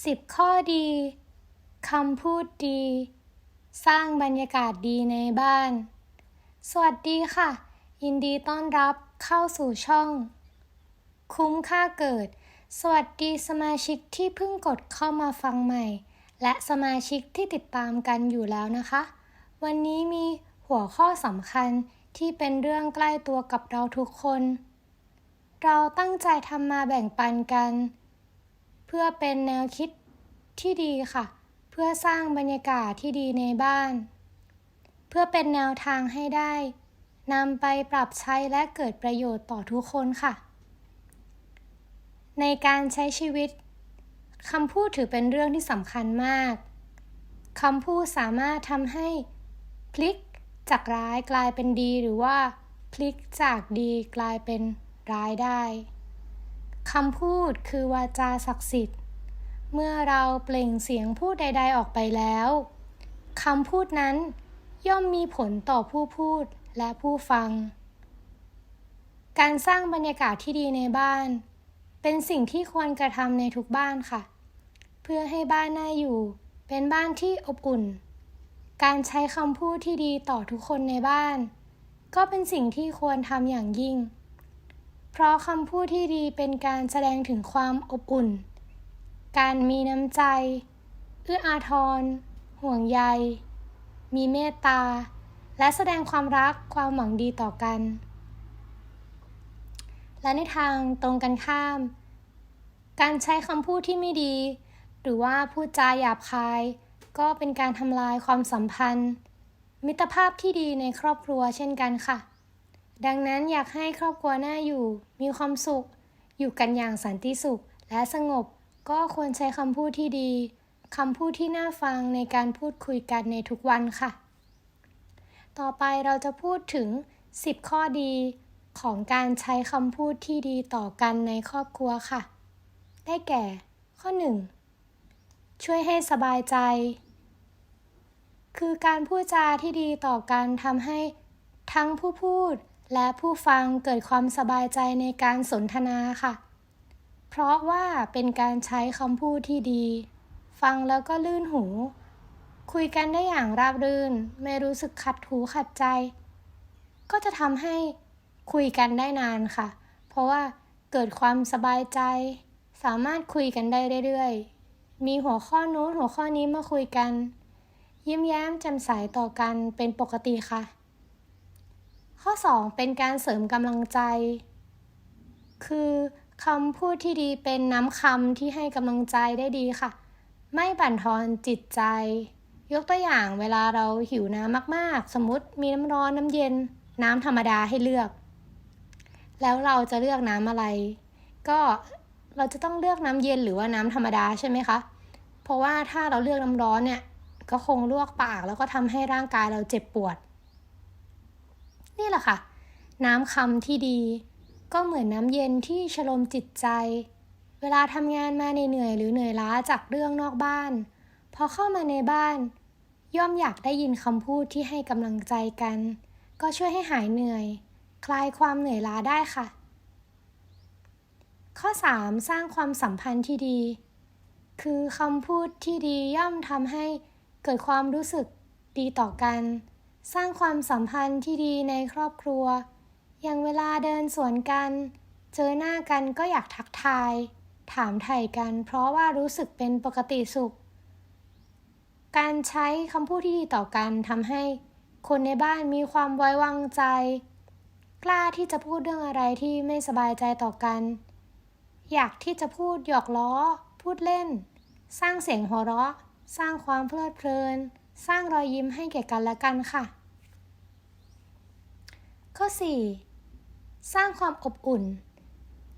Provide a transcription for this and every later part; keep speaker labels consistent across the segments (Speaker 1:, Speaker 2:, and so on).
Speaker 1: 10 ข้อดีคำพูดดี สร้างบรรยากาศดีในบ้าน สวัสดีค่ะ ยินดีต้อนรับเข้าสู่ช่อง คุ้มค่าเกิด สวัสดีสมาชิกที่เพิ่งกดเข้ามาฟังใหม่ และสมาชิกที่ติดตามกันอยู่แล้วนะคะ วันนี้มีหัวข้อสำคัญที่เป็นเรื่องใกล้ตัวกับเราทุกคน เราตั้งใจทำมาแบ่งปันกัน พื่อเป็นแนวคิดที่ดีค่ะ เพื่อสร้างบรรยากาศที่ดีในบ้าน เพื่อเป็นแนวทางให้ได้นำไปปรับใช้และเกิดประโยชน์ต่อทุกคนค่ะ ในการใช้ชีวิตคำพูดถือเป็นเรื่องที่สำคัญมากคำพูดสามารถทำให้พลิกจากร้ายกลายเป็นดีหรือว่าพลิกจากดีกลายเป็นร้ายได้ คำพูดคือวาจาศักดิ์สิทธิ์ เมื่อเราเปล่งเสียงพูดใด ๆออกไปแล้วคำพูดนั้นย่อมมีผลต่อผู้พูดและผู้ฟัง การสร้างบรรยากาศที่ดีในบ้าน เป็นสิ่งที่ควรกระทำในทุกบ้านค่ะ เพื่อให้บ้านน่าอยู่ เป็นบ้านที่อบอุ่น การใช้คำพูดที่ดีต่อทุกคนในบ้าน ก็เป็นสิ่งที่ควรทำอย่างยิ่ง เพราะคำพูดที่ดีเป็นการแสดงถึงความอบอุ่น การมีน้ำใจ เอื้ออาทร ห่วงใย มีเมตตา และแสดงความรักความหวังดีต่อกัน และในทางตรงกันข้าม การใช้คำพูดที่ไม่ดี หรือว่าพูดจาหยาบคาย ก็เป็นการทำลายความสัมพันธ์ มิตรภาพที่ดีในครอบครัวเช่นกันค่ะ ดังนั้นอยากให้ครอบครัวน่าอยู่ มีความสุข อยู่กันอย่างสันติสุขและสงบ ก็ควรใช้คำพูดที่ดีคำพูดที่น่าฟังในการพูดคุยกันในทุกวันค่ะ ต่อไปเราจะพูดถึง 10 ข้อดีของการใช้คำพูดที่ดีต่อกันในครอบครัวค่ะ ได้แก่ ข้อ 1. ช่วยให้สบายใจ คือการพูดจาที่ดีต่อกันทำให้ทั้งผู้พูด และผู้ฟังเกิดความสบายใจในการสนทนาค่ะ เพราะว่าเป็นการใช้คำพูดที่ดี ฟังแล้วก็ลื่นหู คุยกันได้อย่างราบรื่น ไม่รู้สึกขัดหูขัดใจ ก็จะทำให้คุยกันได้นานค่ะ เพราะว่าเกิดความสบายใจ สามารถคุยกันได้เรื่อยๆ มีหัวข้อนู้นหัวข้อนี้มาคุยกัน ยิ้มแย้มแจ่มใสต่อกันเป็นปกติค่ะ ข้อ 2 เป็นการเสริมกำลังใจ คือคำพูดที่ดีเป็นน้ำคำที่ให้กำลังใจได้ดีค่ะ ไม่บั่นทอนจิตใจ ยกตัวอย่างเวลาเราหิวน้ำมากๆ สมมติมีน้ำร้อนน้ำเย็น น้ำธรรมดาให้เลือก แล้วเราจะเลือกน้ำอะไร ก็เราจะต้องเลือกน้ำเย็นหรือว่าน้ำธรรมดาใช่ไหมคะ เพราะว่าถ้าเราเลือกน้ำร้อนเนี่ย ก็คงลวกปากแล้วก็ทำให้ร่างกายเราเจ็บปวด นี่แหละค่ะ น้ำคำที่ดี ก็เหมือนน้ำเย็นที่ชโลมจิตใจ เวลาทำงานมาเหนื่อยหรือเหนื่อยล้าจากเรื่องนอกบ้าน พอเข้ามาในบ้าน ย่อมอยากได้ยินคำพูดที่ให้กำลังใจกัน ก็ช่วยให้หายเหนื่อย คลายความเหนื่อยล้าได้ค่ะ ข้อ 3. สร้างความสัมพันธ์ที่ดี คือคำพูดที่ดีย่อมทำให้เกิดความรู้สึกดีต่อกัน สร้างความสัมพันธ์ที่ดีในครอบครัว อย่างเวลาเดินสวนกัน เจอหน้ากันก็อยากทักทาย ถามไถ่กัน เพราะว่ารู้สึกเป็นปกติสุข การใช้คำพูดที่ดีต่อกันทำให้คนในบ้านมีความไว้วางใจ กล้าที่จะพูดเรื่องอะไรที่ไม่สบายใจต่อกัน อยากที่จะพูดหยอกล้อ พูดเล่น สร้างเสียงหัวเราะ สร้างความเพลิดเพลิน สร้างรอยยิ้มให้แก่กันและกันค่ะ ข้อ 4. สร้างความอบอุ่น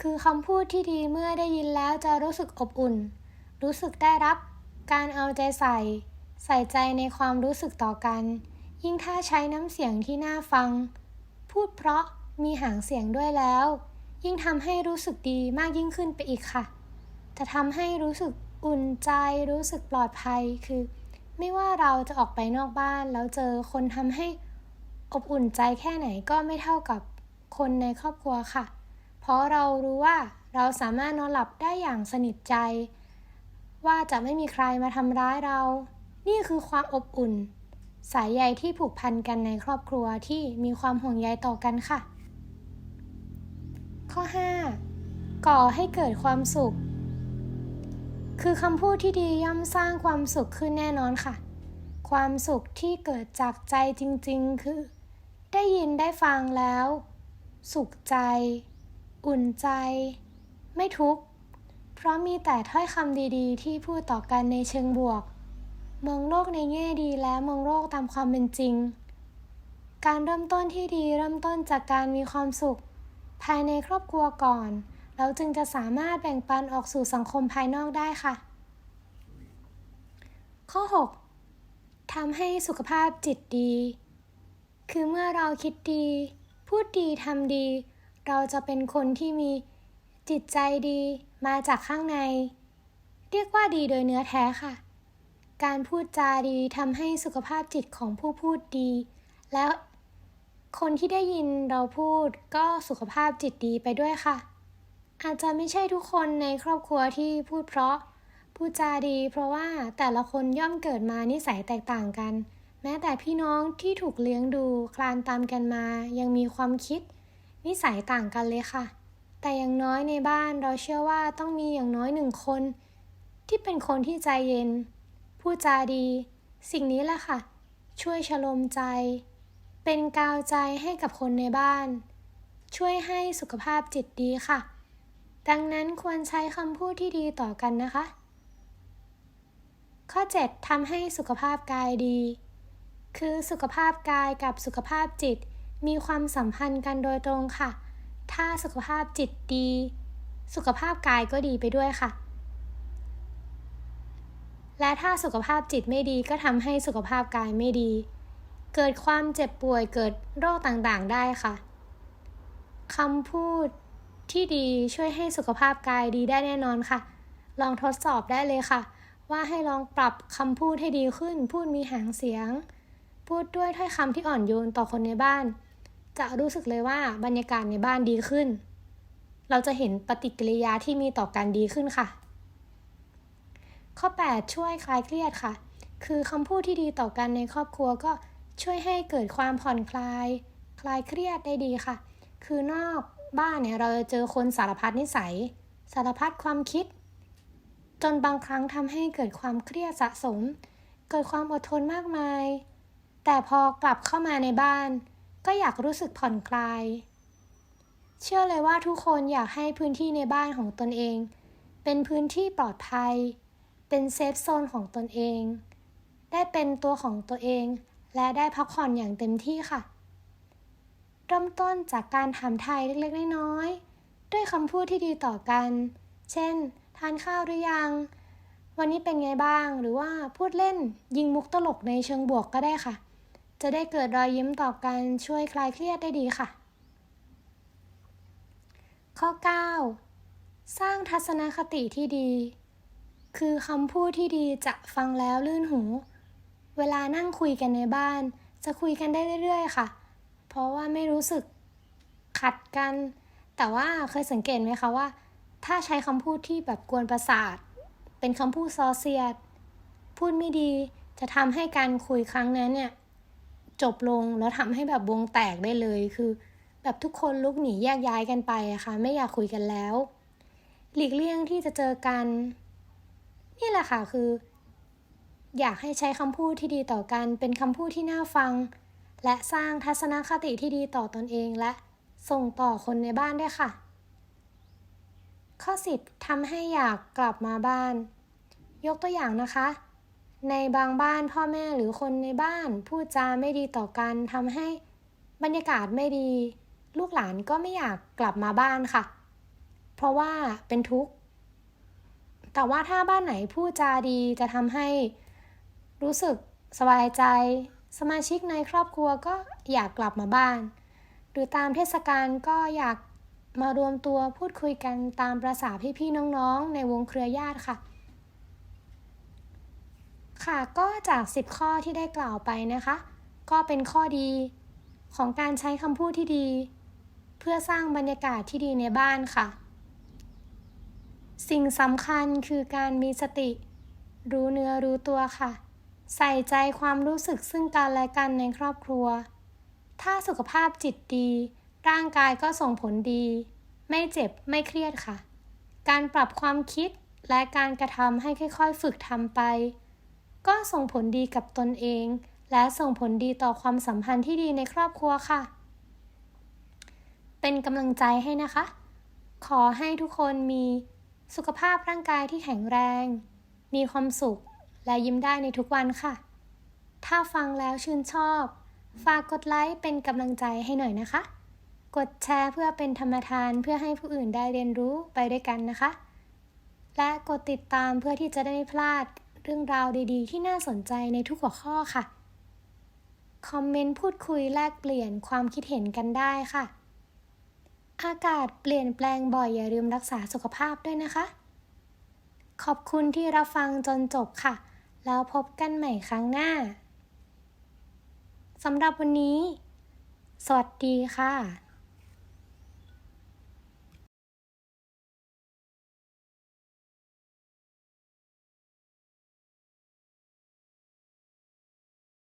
Speaker 1: คือคำพูดที่ดีเมื่อได้ยินแล้วจะรู้สึกอบอุ่น รู้สึกได้รับการเอาใจใส่ ใส่ใจในความรู้สึกต่อกัน ยิ่งถ้าใช้น้ำเสียงที่น่าฟัง พูดเพราะมีหางเสียงด้วยแล้ว ยิ่งทำให้รู้สึกดีมากยิ่งขึ้นไปอีกค่ะ จะทำให้รู้สึกอุ่นใจรู้สึกปลอดภัยคือ ไม่ว่าเราจะออกไปนอกบ้านแล้วเจอคนทำให้อบอุ่นใจแค่ไหนก็ไม่เท่ากับคนในครอบครัวค่ะ เพราะเรารู้ว่าเราสามารถนอนหลับได้อย่างสนิทใจ ว่าจะไม่มีใครมาทำร้ายเรา นี่คือความอบอุ่น สายใยที่ผูกพันกันในครอบครัวที่มีความห่วงใยต่อกันค่ะ ข้อ 5. ก่อให้เกิดความสุข คือคำพูดที่ดีย่อมสร้างความสุขขึ้นแน่นอนค่ะ ความสุขที่เกิดจากใจจริงๆ คือ ได้ยินได้ฟังแล้ว สุขใจ อุ่นใจ ไม่ทุกข์ เพราะมีแต่ถ้อยคำดีๆ ที่พูดต่อกันในเชิงบวก มองโลกในแง่ดีและมองโลกตามความเป็นจริง การเริ่มต้นที่ดีเริ่มต้นจากการมีความสุข ภายในครอบครัวก่อน เราจึงจะสามารถแบ่งปันออกสู่สังคมภายนอกได้ค่ะ ข้อ 6. ทำให้สุขภาพจิตดี คือเมื่อเราคิดดี พูดดีทำดี เราจะเป็นคนที่มีจิตใจดีมาจากข้างใน เรียกว่าดีโดยเนื้อแท้ค่ะ การพูดจาดีทำให้สุขภาพจิตของผู้พูดดี แล้วคนที่ได้ยินเราพูดก็สุขภาพจิตดีไปด้วยค่ะ อาจจะไม่ใช่ทุกคนในครอบครัวที่พูดเพราะพูดจาดี เพราะว่าแต่ละคนย่อมเกิดมานิสัยแตกต่างกัน แม้แต่พี่น้องที่ถูกเลี้ยงดูคลานตามกันมา ยังมีความคิด นิสัยต่างกันเลยค่ะ แต่อย่างน้อยในบ้านเราเชื่อว่าต้องมีอย่างน้อยหนึ่งคน ที่เป็นคนที่ใจเย็น พูดจาดี สิ่งนี้แหละค่ะ ช่วยชโลมใจ เป็นกาวใจให้กับคนในบ้าน ช่วยให้สุขภาพจิตดีค่ะ ดังนั้นควรใช้คำพูดที่ดีต่อกันนะคะ ข้อ 7ทำให้สุขภาพกายดี คือสุขภาพกายกับสุขภาพจิต มีความสัมพันธ์กันโดยตรงค่ะ ถ้าสุขภาพจิตดี สุขภาพกายก็ดีไปด้วยค่ะ และถ้าสุขภาพจิตไม่ดีก็ทำให้สุขภาพกายไม่ดี เกิดความเจ็บป่วยเกิดโรคต่างๆได้ค่ะคำพูด ที่ดีช่วยให้สุขภาพกายดีได้แน่นอนค่ะ ลองทดสอบได้เลยค่ะ ว่าให้ลองปรับคำพูดให้ดีขึ้น พูดมีหางเสียง พูดด้วยถ้อยคำที่อ่อนโยนต่อคนในบ้าน จะรู้สึกเลยว่าบรรยากาศในบ้านดีขึ้น เราจะเห็นปฏิกิริยาที่มีต่อกันดีขึ้นค่ะ ข้อ 8 ช่วยคลายเครียดค่ะ คือคำพูดที่ดีต่อกันในครอบครัวก็ช่วยให้เกิดความผ่อนคลาย คลายเครียดได้ดีค่ะ คือนอก บ้านเนี่ยเราจะเจอคนสารพัดนิสัย สารพัดความคิด จนบางครั้งทำให้เกิดความเครียดสะสม เกิดความอดทนมากมาย แต่พอกลับเข้ามาในบ้าน ก็อยากรู้สึกผ่อนคลาย เชื่อเลยว่าทุกคนอยากให้พื้นที่ในบ้านของตนเอง เป็นพื้นที่ปลอดภัย เป็นเซฟโซนของตนเอง ได้เป็นตัวของตัวเอง และได้พักผ่อนอย่างเต็มที่ค่ะ เริ่มต้นจากการถามไทยเล็กๆ น้อยๆ ด้วยคำพูดที่ดีต่อกัน เช่น ทานข้าวหรือยัง วันนี้เป็นไงบ้าง หรือว่าพูดเล่นยิงมุกตลกในเชิงบวกก็ได้ค่ะ จะได้เกิดรอยยิ้มต่อกันช่วยคลายเครียดได้ดีค่ะ ข้อ 9 สร้างทัศนคติที่ดี คือคำพูดที่ดีจะฟังแล้วลื่นหู เวลานั่งคุยกันในบ้าน จะคุยกันได้เรื่อย ๆ ค่ะ ราะว่าไม่รู้สึกขัดกัน แต่ว่าเคยสังเกตไหมคะว่า ถ้าใช้คำพูดที่แบบกวนประสาท เป็นคำพูดซอเซียด พูดไม่ดีจะทำให้การคุยครั้งนั้นเนี่ย จบลงแล้วทำให้แบบวงแตกได้เลยคือ แบบทุกคนลุกหนีแยกย้ายกันไปอะค่ะ ไม่อยากคุยกันแล้ว หลีกเลี่ยงที่จะเจอกัน นี่แหละค่ะคือ อยากให้ใช้คำพูดที่ดีต่อกัน เป็นคำพูดที่น่าฟัง และสร้างทัศนคติที่ดีต่อตอนเองและส่งต่อคนในบ้านด้วยค่ะ ข้อ 10ทำให้อยากกลับมาบ้าน ยกตัวอย่างนะคะ ในบางบ้านพ่อแม่หรือคนในบ้านพูดจาไม่ดีต่อกันทำให้บรรยากาศไม่ดี ลูกหลานก็ไม่อยากกลับมาบ้านค่ะ เพราะว่าเป็นทุกข์ แต่ว่าถ้าบ้านไหนพูดจาดีจะทำให้รู้สึกสบายใจ สมาชิกในครอบครัวก็อยากกลับมาบ้าน หรือตามเทศกาลก็อยากมารวมตัวพูดคุยกันตามประษาพี่ๆน้องๆ ในวงเครือญาติค่ะ ค่ะก็จาก 10 ข้อที่ได้กล่าวไปนะคะ ก็เป็นข้อดีของการใช้คำพูดที่ดี เพื่อสร้างบรรยากาศที่ดีในบ้านค่ะ สิ่งสำคัญคือการมีสติ รู้เนื้อรู้ตัวค่ะ ใส่ใจความรู้สึกซึ่งกันและกันในครอบครัว ถ้าสุขภาพจิตดี ร่างกายก็ส่งผลดี ไม่เจ็บไม่เครียดค่ะ การปรับความคิดและการกระทำให้ค่อยๆ ฝึกทำไป ก็ส่งผลดีกับตนเอง และส่งผลดีต่อความสัมพันธ์ที่ดีในครอบครัวค่ะ เป็นกำลังใจให้นะคะ ขอให้ทุกคนมีสุขภาพร่างกายที่แข็งแรง มีความสุข และยิ้มได้ในทุกวันค่ะ ถ้าฟังแล้วชื่นชอบ ฝากกดไลค์เป็นกำลังใจให้หน่อยนะคะ กดแชร์เพื่อเป็นธรรมทานเพื่อให้ผู้อื่นได้เรียนรู้ไปด้วยกันนะคะ และกดติดตามเพื่อที่จะได้ไม่พลาดเรื่องราวดีๆ ที่น่าสนใจในทุกหัวข้อค่ะ คอมเมนต์พูดคุยแลกเปลี่ยนความคิดเห็นกันได้ค่ะ อากาศเปลี่ยนแปลงบ่อยอย่าลืมรักษาสุขภาพด้วยนะคะ ขอบคุณที่รับฟังจนจบค่ะ แล้วพบกันใหม่ครั้งหน้าสำหรับวันนี้ สวัสดีค่ะ